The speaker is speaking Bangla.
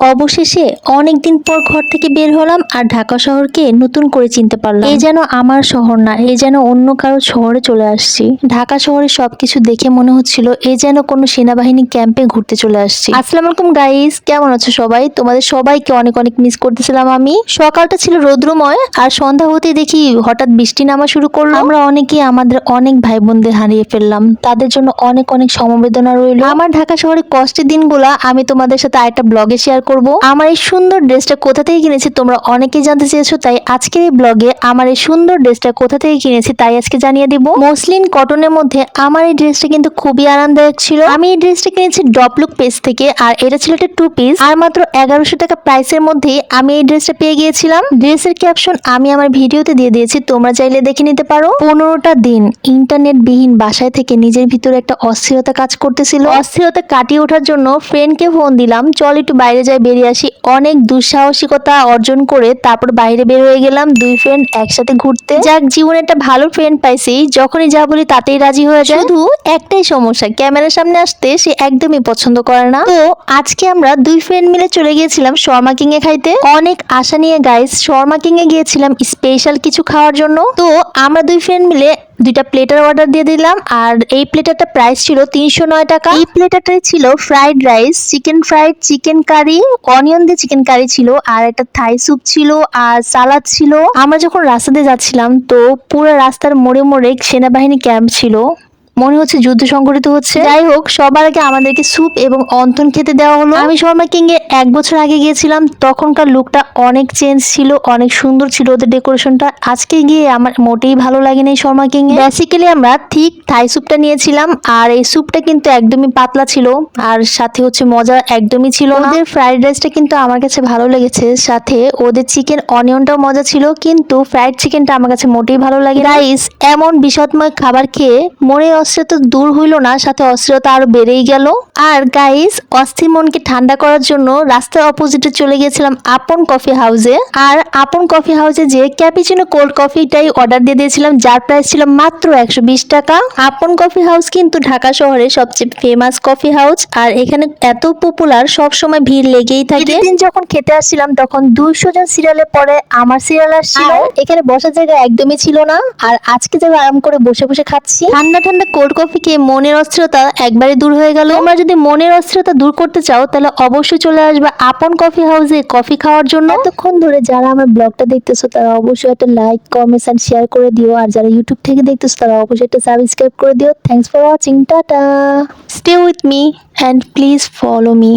অবশেষে অনেকদিন পর ঘর থেকে বের হলাম আর ঢাকা শহরকে নতুন করে চিনতে পারলাম। এই যেন আমার শহর না, এই যেন অন্য কারও শহরে চলে আসছি। ঢাকা শহরে সবকিছু দেখে মনে হচ্ছিল এ যেন কোনো সেনাবাহিনী ক্যাম্পে ঘুরতে চলে আসছি। আসসালামু আলাইকুম গাইস কেমন আছো সবাই? তোমাদের সবাইকে অনেক অনেক মিস করতেছিলাম আমি। সকালটা ছিল রৌদ্রময় আর সন্ধ্যা হতে দেখি হঠাৎ বৃষ্টি নামা শুরু করল। আমরা অনেকেই আমাদের অনেক ভাই বোনদের হারিয়ে ফেললাম। তাদের জন্য অনেক অনেক সমবেদনা রইল। আমার ঢাকা শহরে কষ্টের দিনগুলা আমি তোমাদের সাথে আরেকটা ব্লগে শেয়ার করব। আমার এই সুন্দর ড্রেসটা কোথা থেকে কিনেছি তোমরা অনেকেই জানতে চেয়েছো, তাই আজকের এই ব্লগে আমার এই সুন্দর ড্রেসটা কোথা থেকে কিনেছি তাই আজকে জানিয়ে দিব। মসলিন কটনের মধ্যে আমার এই ড্রেসটা কিন্তু খুবই আরামদায়ক ছিল। আমি এই ড্রেসটা কিনেছি ডপলুক পেজ থেকে, আর এটা ছিল একটা টু পিস আর মাত্র এগারোশো টাকা প্রাইসের মধ্যে আমি এই ড্রেসটা পেয়ে গিয়েছিলাম। ড্রেসের ক্যাপশন আমি আমার ভিডিওতে দিয়ে দিয়েছি, তোমরা চাইলে দেখে নিতে পারো। পনেরোটা দিন ইন্টারনেট বিহীন বাসায় থেকে নিজের ভিতরে একটা অস্থিরতা কাজ করতেছিল। অস্থিরতা কাটিয়ে ওঠার জন্য ফ্রেন্ডকে ফোন দিলাম, চল একটু বাইরে যাই বেরিয়ে আসি। অনেক দুঃসাহসিকতা অর্জন করে তারপর বাইরে বের হয়ে গেলাম দুই ফ্রেন্ড একসাথে ঘুরতে। যাক, জীবনে একটা ভালো ফ্রেন্ড পাইছি। যখনই যা বলি তাতেই রাজি হয়ে যায়। শুধু একটাই সমস্যা, ক্যামেরার সামনে আসতে সে একদমই পছন্দ করে না। তো আজকে আমরা দুই ফ্রেন্ড মিলে চলে গিয়েছিলাম শর্মা কিং এ খাইতে। অনেক আশা নিয়ে গাইস শর্মা কিং এ গিয়েছিলাম স্পেশাল কিছু খাওয়ার জন্য। তো আমরা দুই ফ্রেন্ড মিলে দুইটা প্লেটার অর্ডার দিয়ে দিলাম, আর এই প্লেটারটা প্রাইস ছিল তিনশো নয় টাকা। এই প্লেটারটাই ছিল fried rice chicken fried chicken curry onion দিয়ে চিকেন কারি ছিল, আর একটা থাই স্যুপ ছিল, আর সালাদ ছিল। আমরা যখন রাস্তাতে যাচ্ছিলাম, তো পুরো রাস্তার মোড়ে মোড়ে সেনাবাহিনী ক্যাম্প ছিল। মনে হচ্ছে যুদ্ধ সংঘটিত হচ্ছে। যাই হোক সবার আগে আমাদেরকে স্যুপ এবং অন্তন খেতে দেওয়া হলো। আমি শর্মা কিং এ এক বছর আগে গিয়েছিলাম তখনকার লুকটা অনেক চেঞ্জ ছিল অনেক সুন্দর ছিল ওদের ডেকোরেশনটা। আজকে গিয়ে আমার মোটেই ভালো লাগেনি শর্মা কিং এ বেসিক্যালি আমরা ঠিক থাই স্যুপটা নিয়েছিলাম আর এই স্যুপটা কিন্তু একদমই পাতলা ছিল আর সাথে হচ্ছে মজা একদমই ছিল। ওদের ফ্রাইড রাইসটা কিন্তু আমার কাছে ভালো লেগেছে সাথে ওদের চিকেন অনিয়নটাও মজা ছিল কিন্তু ফ্রাইড চিকেনটা আমার কাছে মোটেই ভালো লাগে রাইস এমন বিষাদময় খাবার খেয়ে মনে অস্থিরতা দূর হইল না সাথে অস্থিরতা আরও বেড়েই গেল। আর গাইস অস্থির মনকে ঠান্ডা করার জন্য রাস্তার অপোজিটে চলে গেছিলাম আপন কফি হাউসে আর আপন কফি হাউসে যে ক্যাপিচিনো কোল্ড কফিটাই অর্ডার দিয়ে দিয়েছিলাম যার প্রাইস ছিল মাত্র একশো বিশ টাকা। আপন কফি হাউস কিন্তু ঢাকা শহরে সবচেয়ে ফেমাস কফি হাউস আর এখানে এত পপুলার সব সময় ভিড় লেগেই থাকে। দিন যখন খেতে আসছিলাম তখন দুইশো জন সিরিয়ালে পরে আমার সিরিয়াল আসছিল এখানে বসার জায়গা একদমই ছিল না। আর আজকে যাবে আরাম করে বসে বসে খাচ্ছি। ঠান্ডা ঠান্ডা কোল্ড কফি খেয়ে মনের অস্থিরতা একবারে দূর হয়ে গেল। তোমরা যদি মনের অস্থিরতা দূর করতে চাও তাহলে অবশ্যই চলে আসবে আপন কফি হাউসে কফি খাওয়ার জন্য। এতক্ষণ ধরে যারা আমার ব্লগটা দেখতেছো তারা অবশ্যই একটা লাইক কমেন্টস এন্ড শেয়ার করে দিও। আর যারা ইউটিউব থেকে দেখতেছো তারা অবশ্যই একটা সাবস্ক্রাইব করে দিও। Thanks for watching tata! Stay with me and please follow me